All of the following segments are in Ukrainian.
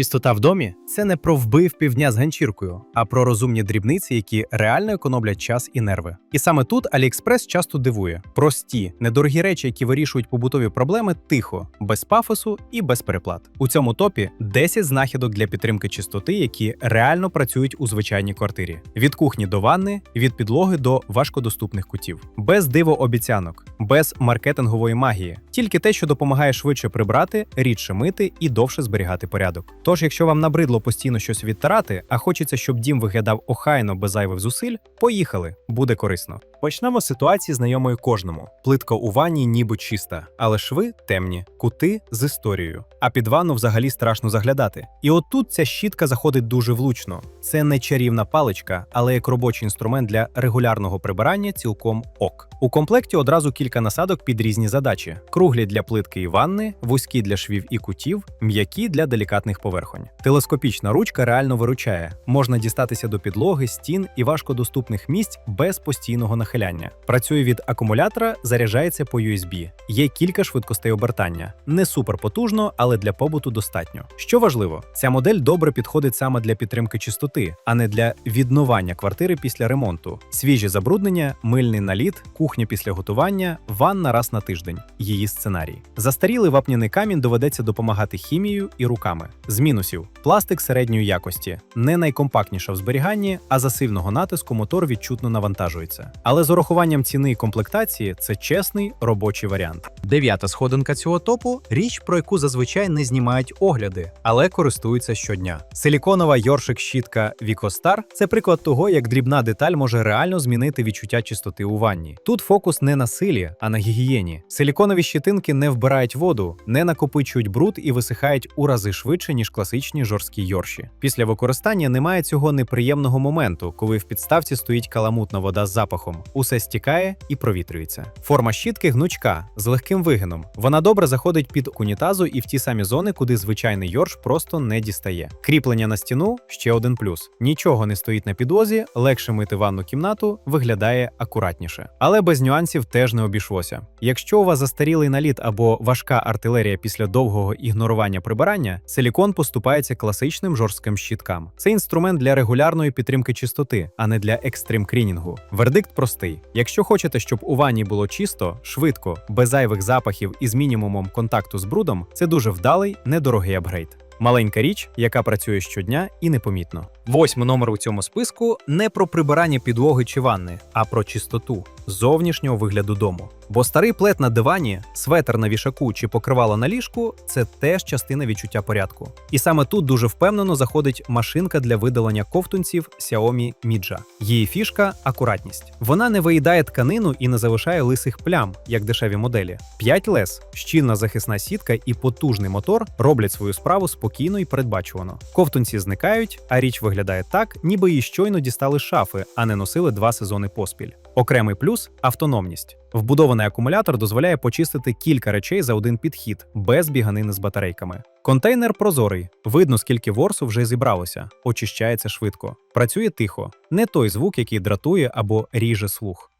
Чистота в домі це не про вбив півдня з ганчіркою, а про розумні дрібниці, які реально економлять час і нерви. І саме тут AliExpress часто дивує: прості, недорогі речі, які вирішують побутові проблеми тихо, без пафосу і без переплат. У цьому топі 10 знахідок для підтримки чистоти, які реально працюють у звичайній квартирі: від кухні до ванни, від підлоги до важкодоступних кутів, без диво-обіцянок, без маркетингової магії, тільки те, що допомагає швидше прибрати, рідше мити і довше зберігати порядок. Тож, якщо вам набридло постійно щось відтирати, а хочеться, щоб дім виглядав охайно без зайвих зусиль, поїхали, буде корисно. Почнемо з ситуації знайомої кожному. Плитка у ванні ніби чиста, але шви темні, кути з історією. А під ванну взагалі страшно заглядати. І отут ця щітка заходить дуже влучно. Це не чарівна паличка, але як робочий інструмент для регулярного прибирання цілком ок. У комплекті одразу кілька насадок під різні задачі: круглі для плитки і ванни, вузькі для швів і кутів, м'які для делікатних поверхонь. Телескопічна ручка реально виручає. Можна дістатися до підлоги, стін і важкодоступних місць без постійного нахиляння. Працює від акумулятора, заряджається по USB. Є кілька швидкостей обертання. Не супер потужно, але для побуту достатньо. Що важливо, ця модель добре підходить саме для підтримки чистоти, а не для відновання квартири після ремонту. Свіжі забруднення, мильний наліт, кухня після готування, ванна раз на тиждень. Її сценарій. Застарілий вапняний камінь доведеться допомагати хімією і руками. З мінусів: пластик середньої якості, не найкомпактніша в зберіганні, а за сильного натиску мотор відчутно навантажується. Але з урахуванням ціни і комплектації це чесний робочий варіант. Дев'ята сходинка цього топу річ, про яку зазвичай не знімають огляди, але користуються щодня. Силіконова йоршик-щітка Вікостар це приклад того, як дрібна деталь може реально змінити відчуття чистоти у ванні. Тут фокус не на силі, а на гігієні. Силіконові щитинки не вбирають воду, не накопичують бруд і висихають у рази швидше, ніж класичні жорсткі йорші. Після використання немає цього неприємного моменту, коли в підставці стоїть каламутна вода з запахом. Усе стікає і провітрюється. Форма щітки гнучка з легким вигином. Вона добре заходить під унітазу і в ті самі зони, куди звичайний йорш просто не дістає. Кріплення на стіну ще один плюс: нічого не стоїть на підлозі, легше мити ванну кімнату, виглядає акуратніше. Але без нюансів теж не обійшлося. Якщо у вас застарілий наліт або важка артилерія після довгого ігнорування прибирання, силікон поступається класичним жорстким щіткам. Це інструмент для регулярної підтримки чистоти, а не для екстрим крінінгу. Вердикт простий: якщо хочете, щоб у ванні було чисто, швидко, без зайвих запахів і з мінімумом контакту з брудом, це дуже вдалий, недорогий апгрейд. Маленька річ, яка працює щодня і непомітно. Восьмий номер у цьому списку не про прибирання підлоги чи ванни, а про чистоту зовнішнього вигляду дому. Бо старий плед на дивані, светер на вішаку чи покривало на ліжку це теж частина відчуття порядку. І саме тут дуже впевнено заходить машинка для видалення ковтунців Xiaomi Midja. Її фішка акуратність. Вона не виїдає тканину і не залишає лисих плям, як дешеві моделі. 5 лес, щільна захисна сітка і потужний мотор роблять свою справу спокійно і передбачувано. Ковтунці зникають, а річ виглядає так, ніби її щойно дістали шафи, а не носили два сезони поспіль. Окремий плюс автономність. Вбудований акумулятор дозволяє почистити кілька речей за один підхід, без біганини з батарейками. Контейнер прозорий, видно, скільки ворсу вже зібралося, очищається швидко. Працює тихо, не той звук, який дратує або ріже слух.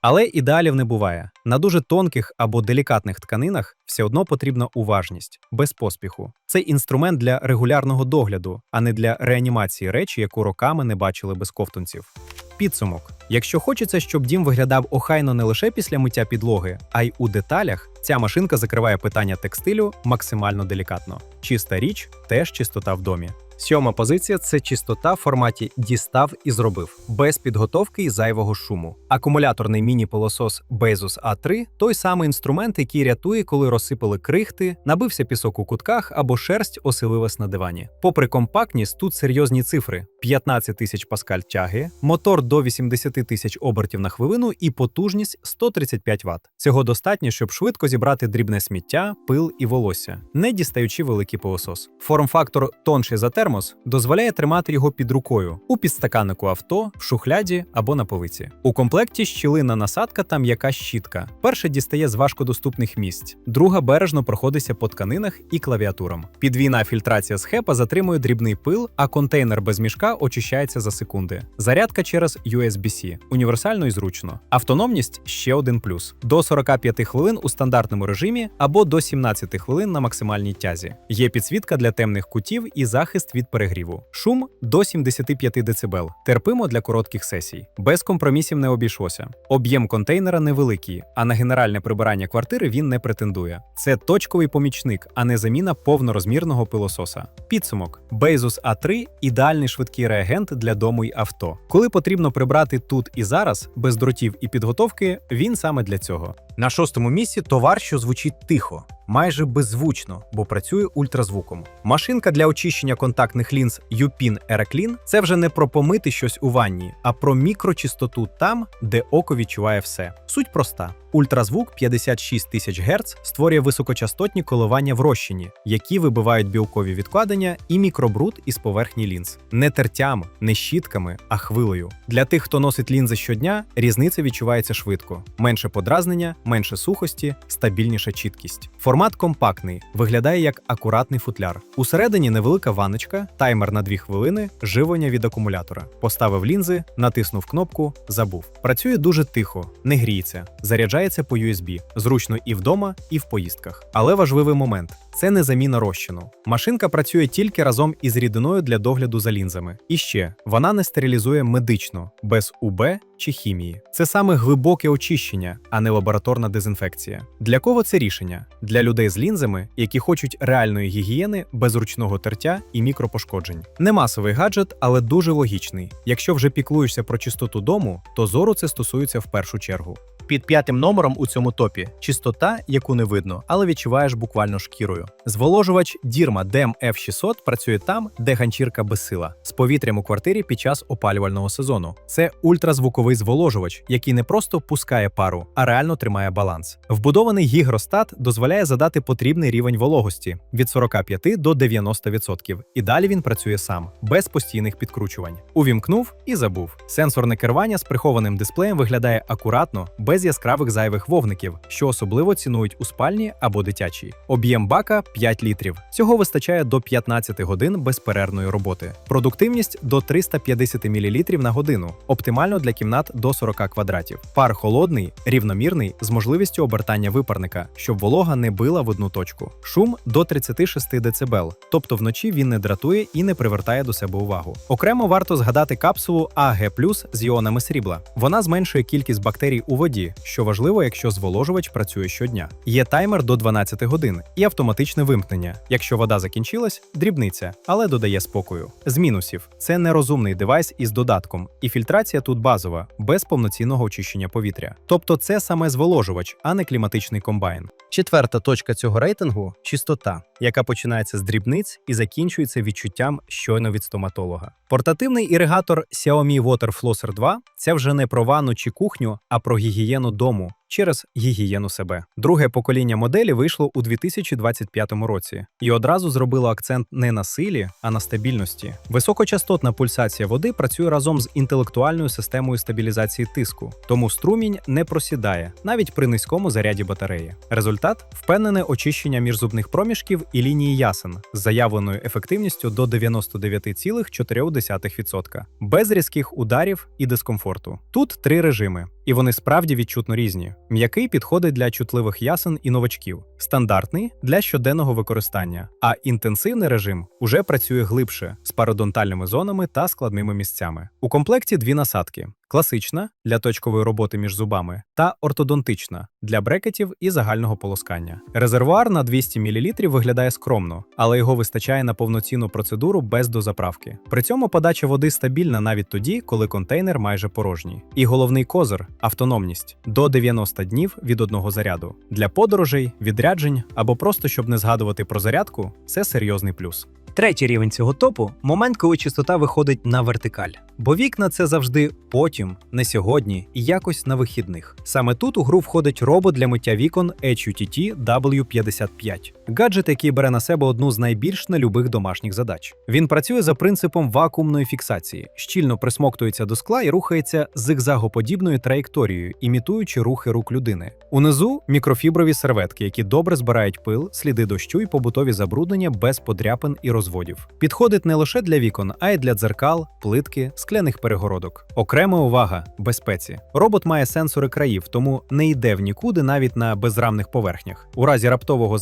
Але ідеалів не буває. На дуже тонких або делікатних тканинах все одно потрібна уважність, без поспіху. Це інструмент для регулярного догляду, а не для реанімації речі, яку роками не бачили без ковтунців. Підсумок: якщо хочеться, щоб дім виглядав охайно не лише після миття підлоги, а й у деталях, ця машинка закриває питання текстилю максимально делікатно. Чиста річ теж чистота в домі. Сьома позиція це чистота в форматі дістав і зробив, без підготовки і зайвого шуму. Акумуляторний міні-пилосос Bezos A3 той самий інструмент, який рятує, коли розсипали крихти, набився пісок у кутках або шерсть оселилась на дивані. Попри компактність, тут серйозні цифри: 15 тисяч паскаль тяги, мотор до 80 тисяч обертів на хвилину і потужність 135 Вт. Цього достатньо, щоб швидко зібрати дрібне сміття, пил і волосся, не дістаючи великий пилосос. Форм-фактор тонший за термос дозволяє тримати його під рукою у підстаканнику авто, в шухляді або на полиці. У комплекті щілина насадка та м'яка щітка. Перша дістає з важкодоступних місць, друга бережно проходиться по тканинах і клавіатурам. Підвійна фільтрація з хепа затримує дрібний пил, а контейнер без мішка очищається за секунди. Зарядка через USB-C. універсально і зручно. Автономність ще один плюс: до 45 хвилин у стандартному режимі або до 17 хвилин на максимальній тязі. Є підсвітка для темних кутів і захист від перегріву. Шум до 75 дБ. Терпимо для коротких сесій. Без компромісів не обійшлося. Об'єм контейнера невеликий, а на генеральне прибирання квартири він не претендує. Це точковий помічник, а не заміна повнорозмірного пилососа. Підсумок: Bezos A3 ідеальний швидкий реагент для дому й авто. Коли потрібно прибрати тут і зараз, без дротів і підготовки, він саме для цього. На шостому місці товар, що звучить тихо, майже беззвучно, бо працює ультразвуком. Машинка для очищення контактних лінз Yupin Aeroclean – це вже не про помити щось у ванні, а про мікрочистоту там, де око відчуває все. Суть проста: ультразвук 56 тисяч Гц створює високочастотні коливання в розчині, які вибивають білкові відкладення і мікробруд із поверхні лінз. Не тертям, не щітками, а хвилею. Для тих, хто носить лінзи щодня, різниця відчувається швидко: менше подразнення, менше сухості, стабільніша чіткість. Формат компактний, виглядає як акуратний футляр. Усередині невелика ванночка, таймер на 2 хвилини, живлення від акумулятора. Поставив лінзи, натиснув кнопку, забув. Працює дуже тихо, не гріється, заряджається по USB, зручно і вдома, і в поїздках. Але важливий момент: це не заміна розчину. Машинка працює тільки разом із рідиною для догляду за лінзами. І ще вона не стерилізує медично, без УБ чи хімії. Це саме глибоке очищення, а не лабораторна дезінфекція. Для кого це рішення? Для людей з лінзами, які хочуть реальної гігієни без ручного тертя і мікропошкоджень. Не масовий гаджет, але дуже логічний. Якщо вже піклуєшся про чистоту дому, то зору це стосується в першу чергу. Під п'ятим номером у цьому топі чистота, яку не видно, але відчуваєш буквально шкірою. Зволожувач Дірма DEM F600 працює там, де ганчірка безсила, з повітрям у квартирі під час опалювального сезону. Це ультразвуковий зволожувач, який не просто пускає пару, а реально тримає баланс. Вбудований гігростат дозволяє задати потрібний рівень вологості від 45 до 90%. І далі він працює сам, без постійних підкручувань. Увімкнув і забув. Сенсорне керування з прихованим дисплеєм виглядає акуратно, без яскравих зайвих вовників, що особливо цінують у спальні або дитячій. Об'єм бака 5 літрів. Цього вистачає до 15 годин безперервної роботи. Продуктивність до 350 мл на годину, оптимально для кімнат до 40 квадратів. Пар холодний, рівномірний, з можливістю обертання випарника, щоб волога не била в одну точку. Шум до 36 дБ, тобто вночі він не дратує і не привертає до себе увагу. Окремо варто згадати капсулу АГ з іонами срібла. Вона зменшує кількість бактерій у воді, що важливо, якщо зволожувач працює щодня. Є таймер до 12 годин і автоматичне вимкнення. Якщо вода закінчилась, дрібниця, але додає спокою. З мінусів це нерозумний девайс із додатком, і фільтрація тут базова, без повноцінного очищення повітря. Тобто це саме зволожувач, а не кліматичний комбайн. Четверта точка цього рейтингу чистота, яка починається з дрібниць і закінчується відчуттям щойно від стоматолога. Портативний іригатор Xiaomi Water Flosser 2 це вже не про ванну чи кухню, а про гігієну дому через гігієну себе. Друге покоління моделі вийшло у 2025 році і одразу зробило акцент не на силі, а на стабільності. Високочастотна пульсація води працює разом з інтелектуальною системою стабілізації тиску, тому струмінь не просідає навіть при низькому заряді батареї. Результат впевнене очищення міжзубних проміжків і лінії ясен з заявленою ефективністю до 99,4%, без різких ударів і дискомфорту. Тут три режими. І вони справді відчутно різні. М'який підходить для чутливих ясен і новачків, стандартний для щоденного використання, а інтенсивний режим уже працює глибше з пародонтальними зонами та складними місцями. У комплекті дві насадки: класична для точкової роботи між зубами та ортодонтична для брекетів і загального полоскання. Резервуар на 200 мл виглядає скромно, але його вистачає на повноцінну процедуру без дозаправки. При цьому подача води стабільна навіть тоді, коли контейнер майже порожній. І головний козир автономність до 90 днів від одного заряду. Для подорожей, відряджень або просто щоб не згадувати про зарядку, це серйозний плюс. Третій рівень цього топу момент, коли частота виходить на вертикаль. Бо вікна це завжди потім, не сьогодні і якось на вихідних. Саме тут у гру входить робот для миття вікон HUTT W55. Гаджет, який бере на себе одну з найбільш нелюбих домашніх задач. Він працює за принципом вакуумної фіксації, щільно присмоктується до скла і рухається зигзагоподібною траєкторією, імітуючи рухи рук людини. Унизу мікрофіброві серветки, які добре збирають пил, сліди дощу і побутові забруднення без подряпин і розводів. Підходить не лише для вікон, а й для дзеркал, плитки, скляних перегородок. Окрема увага безпеці. Робот має сенсори країв, тому не йде в нікуди навіть на безрамних поверхнях. У разі раптового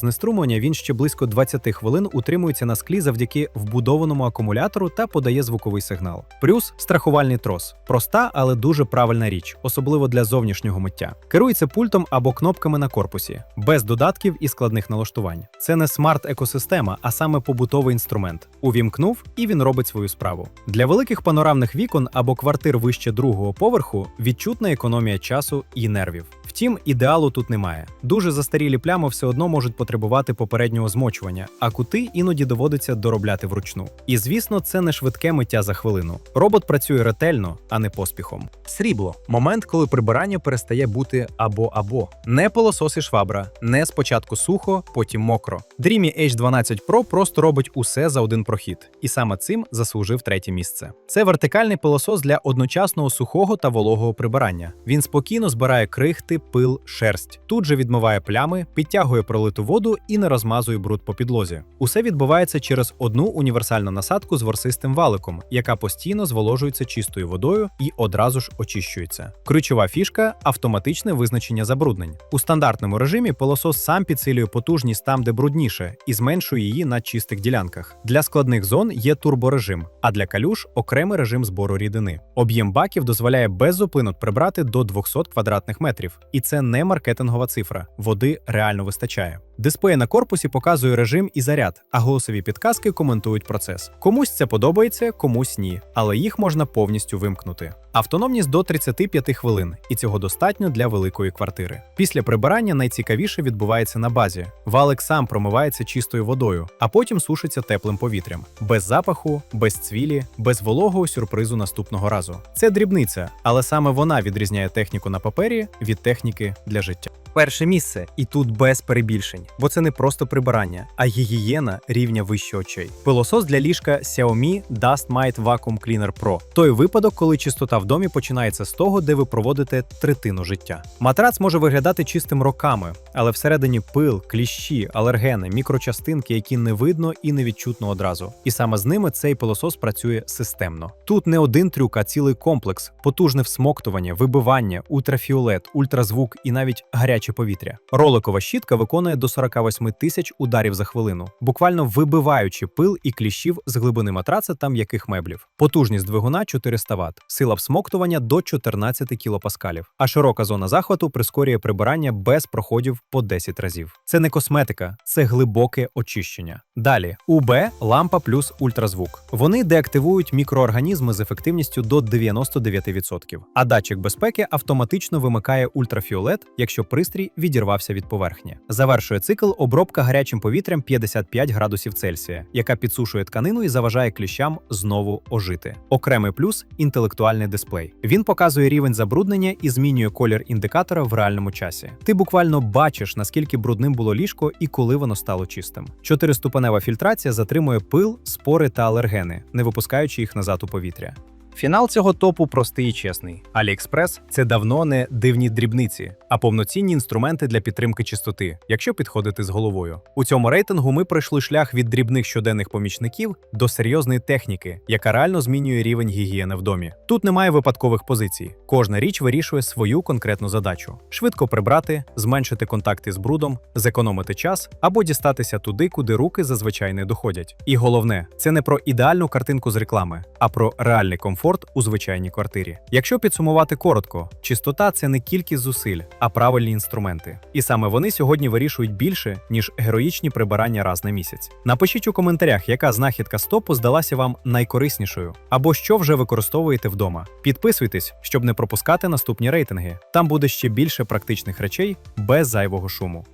знеструмлення він ще близько 20 хвилин утримується на склі завдяки вбудованому акумулятору та подає звуковий сигнал. Плюс страхувальний трос. Проста, але дуже правильна річ, особливо для зовнішнього миття. Керується пультом або кнопками на корпусі, без додатків і складних налаштувань. Це не смарт-екосистема, а саме побутовий інструмент. Увімкнув і він робить свою справу. Для великих панорамних вікон або квартир вище другого поверху відчутна економія часу і нервів. Втім, ідеалу тут немає. Дуже застарілі плями все одно можуть потребувати попереднього змочування, а кути іноді доводиться доробляти вручну. І звісно, це не швидке миття за хвилину. Робот працює ретельно, а не поспіхом. Срібло момент, коли прибирання перестає бути або або. Не пилосос і швабра, не спочатку сухо, потім мокро. Dreamy H12 Pro просто робить усе за один прохід, і саме цим заслужив третє місце. Це вертикальний пилосос для одночасного сухого та вологого прибирання. Він спокійно збирає крихти, пил, шерсть. Тут же відмиває плями, підтягує пролиту воду і не розмазує бруд по підлозі. Усе відбувається через одну універсальну насадку з ворсистим валиком, яка постійно зволожується чистою водою і одразу ж очищується. Ключова фішка автоматичне визначення забруднень. У стандартному режимі пилосос сам підсилює потужність там, де брудніше, і зменшує її на чистих ділянках. Для складних зон є турборежим, а для калюш окремий режим збору рідини. Об'єм баків дозволяє без зупинок прибрати до 200 квадратних метрів, і це не маркетингова цифра. Води реально вистачає. Дисплей на корпусі показує режим і заряд, а голосові підказки коментують процес. Комусь це подобається, комусь ні, але їх можна повністю вимкнути. Автономність до 35 хвилин, і цього достатньо для великої квартири. Після прибирання найцікавіше відбувається на базі. Валик сам промивається чистою водою, а потім сушиться теплим повітрям, без запаху, без цвілі, без вологого сюрпризу наступного разу. Це дрібниця, але саме вона відрізняє техніку на папері від техніки для життя. Перше місце, і тут без перебільшень, бо це не просто прибирання, а гігієна рівня вище очей. Пилосос для ліжка Xiaomi Dust Mite Vacuum Cleaner Pro. Той випадок, коли чистота в домі починається з того, де ви проводите третину життя. Матрац може виглядати чистим роками, але всередині пил, кліщі, алергени, мікрочастинки, які не видно і не відчутно одразу. І саме з ними цей пилосос працює системно. Тут не один трюк, а цілий комплекс: потужне всмоктування, вибивання, ультрафіолет, ультразвук і навіть гаряче повітря. Роликова щітка виконує до 48 тисяч ударів за хвилину, буквально вибиваючи пил і кліщів з глибини матраца та м'яких меблів. Потужність двигуна 400 Вт, сила всмоктування до 14 кілопаскалів, а широка зона захвату прискорює прибирання без проходів по 10 разів. Це не косметика, це глибоке очищення. Далі УБ, лампа плюс ультразвук. Вони деактивують мікроорганізми з ефективністю до 99%. А датчик безпеки автоматично вимикає ультрафіолет, якщо пристрій відірвався від поверхні. Завершує цикл обробка гарячим повітрям 55 градусів Цельсія, яка підсушує тканину і заважає кліщам знову ожити. Окремий плюс інтелектуальний дисплей. Він показує рівень забруднення і змінює колір індикатора в реальному часі. Ти буквально бачиш, наскільки брудним було ліжко і коли воно стало чистим. Чотириступенева фільтрація затримує пил, спори та алергени, не випускаючи їх назад у повітря. Фінал цього топу простий і чесний. AliExpress – це давно не дивні дрібниці, а повноцінні інструменти для підтримки чистоти, якщо підходити з головою. У цьому рейтингу ми пройшли шлях від дрібних щоденних помічників до серйозної техніки, яка реально змінює рівень гігієни в домі. Тут немає випадкових позицій. Кожна річ вирішує свою конкретну задачу: швидко прибрати, зменшити контакти з брудом, зекономити час або дістатися туди, куди руки зазвичай не доходять. І головне, це не про ідеальну картинку з реклами, а про реальний комфорт у звичайній квартирі. Якщо підсумувати коротко, чистота це не кількість зусиль, а правильні інструменти. І саме вони сьогодні вирішують більше, ніж героїчні прибирання раз на місяць. Напишіть у коментарях, яка знахідка стопу здалася вам найкориснішою, або що вже використовуєте вдома. Підписуйтесь, щоб не пропускати наступні рейтинги. Там буде ще більше практичних речей без зайвого шуму.